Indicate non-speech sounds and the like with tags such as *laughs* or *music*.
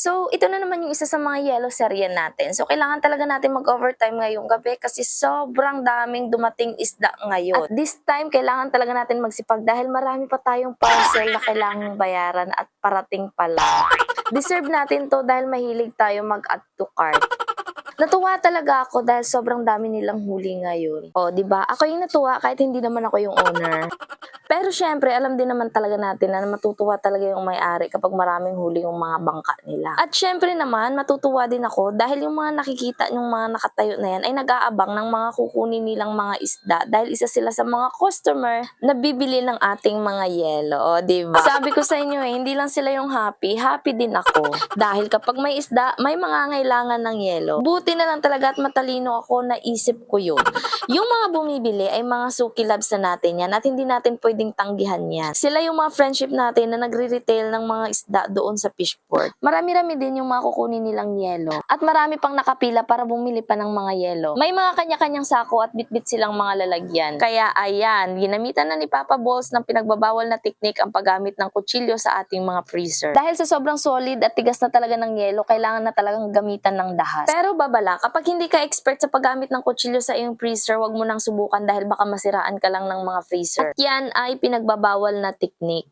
So, ito na naman yung isa sa mga yellow serye natin. So, kailangan talaga natin mag-overtime ngayong gabi kasi sobrang daming dumating isda ngayon. At this time, kailangan talaga natin magsipag dahil marami pa tayong parcel na kailangang bayaran at parating pala. Deserve natin to dahil mahilig tayo mag-add to cart. Natuwa talaga ako dahil sobrang dami nilang huli ngayon. O, di ba? Ako yung natuwa kahit hindi naman ako yung owner. Pero syempre, alam din naman talaga natin na matutuwa talaga yung may-ari kapag maraming huli yung mga bangka nila. At syempre naman, matutuwa din ako dahil yung mga nakikita yung mga nakatayo na yan ay nag-aabang ng mga kukunin nilang mga isda dahil isa sila sa mga customer na bibili ng ating mga yelo. O, di ba? *laughs* Sabi ko sa inyo eh, hindi lang sila yung happy, happy din ako. Dahil kapag may isda, may mga ngailangan ng yelo. Buti na lang talaga at matalino ako na isip ko yun. Yung mga bumibili ay mga suki labs na natin yan at hindi natin pwedeng tanggihan yan. Sila yung mga friendship natin na nagre-retail ng mga isda doon sa fishport. Marami-rami din yung mga kukunin nilang yelo. At marami pang nakapila para bumili pa ng mga yelo. May mga kanya-kanyang sako at bitbit silang mga lalagyan. Kaya ayan, ginamitan na ni Papa Balls ng pinagbabawal na teknik ang paggamit ng kutsilyo sa ating mga freezer. Dahil sa sobrang solid at tigas na talaga ng yelo, kailangan na talagang gamitan ng dahas. Pero babala, kapag hindi ka expert sa paggamit ng kutsilyo sa iyong freezer, wag mo nang subukan dahil baka masiraan ka lang ng mga freezer. At yan ay pinagbabawal na teknik.